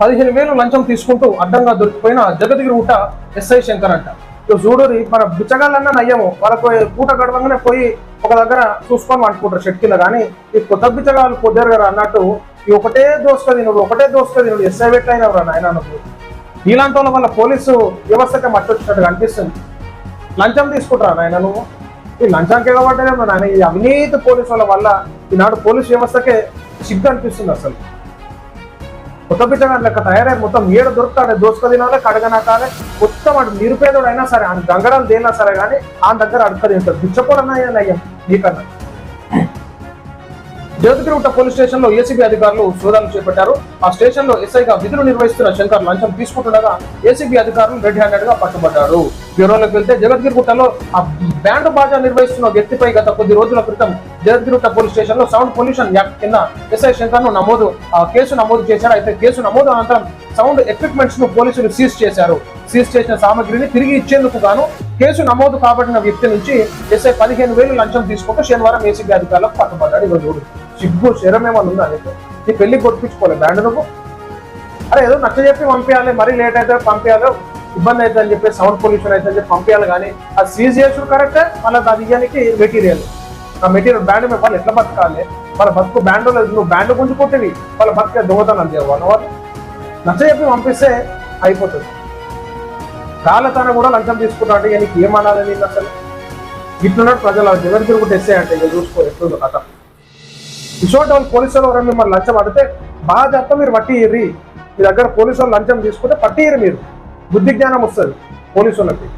పదిహేను వేలు లంచం తీసుకుంటూ అడ్డంగా దొరికిపోయిన జగద్గిరి ఊట ఎస్ఐ శంకర్ అంట. చూడూరి మన బిచ్చగాళ్ళన్నా నయ్యము వాళ్ళకు పూట గడవంగానే పోయి ఒక దగ్గర చూసుకొని వండుకుంటారు షెట్ కింద. కానీ ఈ కొత్త బిచ్చగాళ్ళు పొద్దారు కదా అన్నట్టు ఈ ఒకటే దోసుక తినుడు ఒకటే దోసుక తినుడు ఎస్ఐ పెట్టైనా రా నాయన ఇలాంటి వాళ్ళ వల్ల పోలీసు వ్యవస్థకే మట్టి వచ్చినట్టుగా అనిపిస్తుంది. లంచం తీసుకుంటారా నాయన నువ్వు? ఈ లంచానికి ఎగబడ్డనే నాయన ఈ అవినీతి పోలీసు వాళ్ళ వల్ల ఈనాడు పోలీసు వ్యవస్థకే సిగ్గు అనిపిస్తుంది అసలు. కొత్త పిచ్చగా లెక్క తయారై మొత్తం ఏడు దొరుకుతాడు దోసుక తినాలి కడగనాకాలి మొత్తం అటు నిరుపేదోడు అయినా సరే ఆయన గంగడం దేనా సరే కానీ ఆ దగ్గర అడుక్క తింటాడు. బిచ్చపోడన్నాయా నయ్యం నీకన్నా జగద్గిరిగుట్ట పోలీస్ స్టేషన్లో ఏసీబీ అధికారులు సోదాలు చేపట్టారు. ఆ స్టేషన్లో ఎస్ఐగా విధులు నిర్వహిస్తున్న శంకర్ లంచం తీసుకుంటుండగా ఏసీబీ అధికారులు రెడ్ హ్యాండెడ్గా పట్టుబడ్డారు. వివరంలోకి వెళ్తే జగద్గిరిగుట్టలో ఆ బ్యాండ్ బాజా నిర్వహిస్తున్న వ్యక్తిపై గత కొద్ది రోజుల క్రితం జగద్గిరిగుట్ట పోలీస్ స్టేషన్లో సౌండ్ పొల్యూషన్ యాక్ట్ కింద ఎస్ఐ శంకర్ను నమోదు ఆ కేసు నమోదు చేశారు. అయితే కేసు నమోదు అనంతరం సౌండ్ ఎక్విప్మెంట్స్ను పోలీసులు సీజ్ చేశారు. సీజ్ చేసిన సామగ్రిని తిరిగి ఇచ్చేందుకు గాను కేసు నమోదు కాబట్టిన వ్యక్తి నుంచి ఎస్ఐ పదిహేను వేలు లంచం తీసుకుంటూ శనివారం ఏసీబీ అధికారులకు పట్టుబడ్డాడు. ఇక చూడు సిగ్గు శరమేమని ఉందా నీకు? నీ పెళ్ళి కొట్టించుకోలేదు బ్యాండ్ నువ్వు? అరే ఏదో నచ్చ చెప్పి పంపించాలి మరీ లేట్ అయితే పంపించాలి. ఇబ్బంది అవుతుంది అని చెప్పి సౌండ్ పొల్యూషన్ అయితే అని చెప్పి పంపించాలి కానీ అది సీజ్ చేసుడు కరెక్ట్ మళ్ళీ అది ఇయ్యానికి మెటీరియల్ ఆ మెటీరియల్ బ్యాండ్ మీద వాళ్ళు ఎట్లా బతకాలి? వాళ్ళ బతుకు బ్యాండ్ నువ్వు బ్యాండ్ గుంజుకుంటేవి వాళ్ళ బతుకే దొంగతనం చేయవాలి వాళ్ళు నచ్చ చెప్పి పంపిస్తే అయిపోతుంది. కాళ్ళతన కూడా లంచం తీసుకుంటా అంటే ఇక నీకు ఏమనాలి నీకు అసలు? ఇట్లున్నాడు ప్రజలు జగన్ తిరుగుడు ఎస్ఏ అంటే ఇక చూసుకో ఎట్లుందో కథ. ఇటువంటి వాళ్ళు పోలీసులు ఎవరైనా మిమ్మల్ని లంచం పడితే బాగా చెప్తా మీరు పట్టి ఇర్రి మీ దగ్గర పోలీసు వాళ్ళు లంచం తీసుకుంటే పట్టి మీరు. బుద్ధి జ్ఞానం వస్తుంది పోలీసు వాళ్ళకి